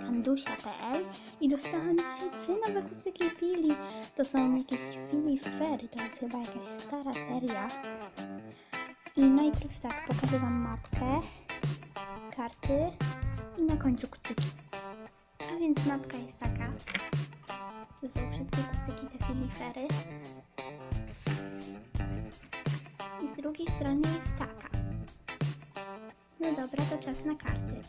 kandusia.pl i dostałam dzisiaj trzy nowe kucyki Fili. To są jakieś Fili Ferry, to jest chyba jakaś stara seria. I najpierw tak, pokażę Wam mapkę, karty i na końcu kucyki. A więc mapka jest taka. Tu są wszystkie kucyki te Fili Ferry. I z drugiej strony jest taka. No dobra, to czas na karty.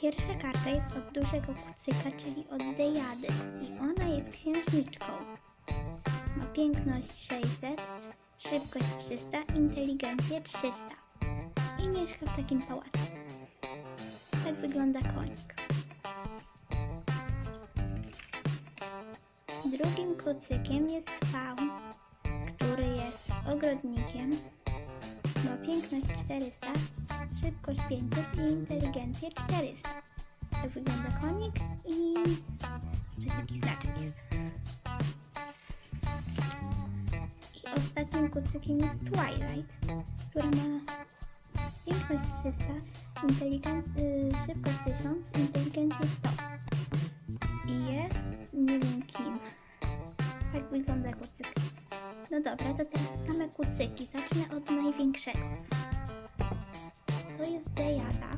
Pierwsza karta jest od dużego kucyka, czyli od Dejady i ona jest księżniczką. Ma piękność 600, szybkość 300, inteligencję 300 i mieszka w takim pałacu. Tak wygląda konik. Drugim kucykiem jest faun, który jest ogrodnikiem. Ma piękność 400, szybkość 500 i inteligencję 400. Tak wygląda konik i taki znaczek jest. I ostatnim kucykiem jest Twilight, który ma piękność 300, inteligen- y, szybkość 1000, inteligencję 100. I jest nie wiem kim. Tak wygląda kucyk. No dobra, to teraz same kucyki. Zacznę od największego. To jest Dejada.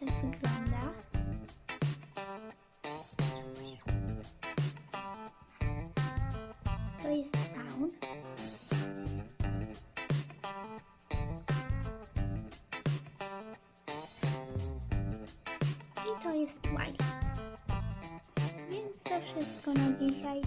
Tak wygląda. To jest Faun. I to jest Twilight. Więc to wszystko na dzisiaj.